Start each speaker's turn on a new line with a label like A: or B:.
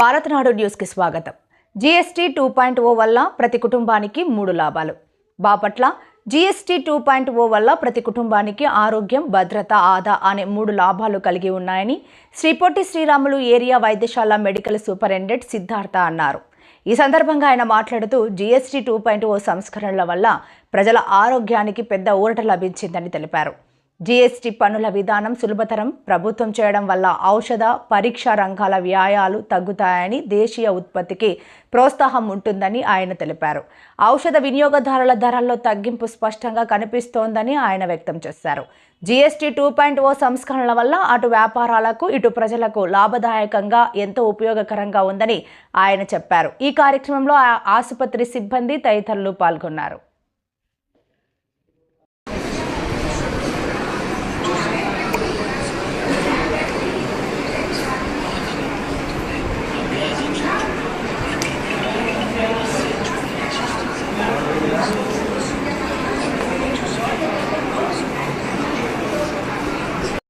A: భారతనాడు న్యూస్కి స్వాగతం. GST two point O వల్ల ప్రతి కుటుంబానికి మూడు లాభాలు. Bapatla GST two point O వల్ల ప్రతి కుటుంబానికి ఆరోగ్యం భద్రత ఆదా అనే మూడు లాభాలు కలిగి ఉన్నాయని శ్రీపొట్టి శ్రీరాములు ఏరియా వైద్యశాల మెడికల్ సూపరింటెండెంట్ సిద్ధార్థ అన్నారు. ఈ సందర్భంగా ఆయన మాట్లాడుతూ జీఎస్టీ టూ పాయింట్ ఓ సంస్కరణల వల్ల ప్రజల ఆరోగ్యానికి పెద్ద ఊరట లభించిందని తెలిపారు. జీఎస్టీ పన్నుల విధానం సులభతరం. ప్రభుత్వం చేయడం వల్ల ఔషధ పరీక్షా రంగాల వ్యాయాలు తగ్గుతాయని దేశీయ ఉత్పత్తికి ప్రోత్సాహం ఉంటుందని ఆయన తెలిపారు. ఔషధ వినియోగదారుల ధరల్లో తగ్గింపు స్పష్టంగా కనిపిస్తోందని ఆయన వ్యక్తం చేశారు. జీఎస్టీ టూ పాయింట్ ఓ సంస్కరణల వల్ల అటు వ్యాపారాలకు ఇటు ప్రజలకు లాభదాయకంగా ఎంతో ఉపయోగకరంగా ఉందని ఆయన చెప్పారు. ఈ కార్యక్రమంలో ఆ ఆసుపత్రి సిబ్బంది తదితరులు పాల్గొన్నారు.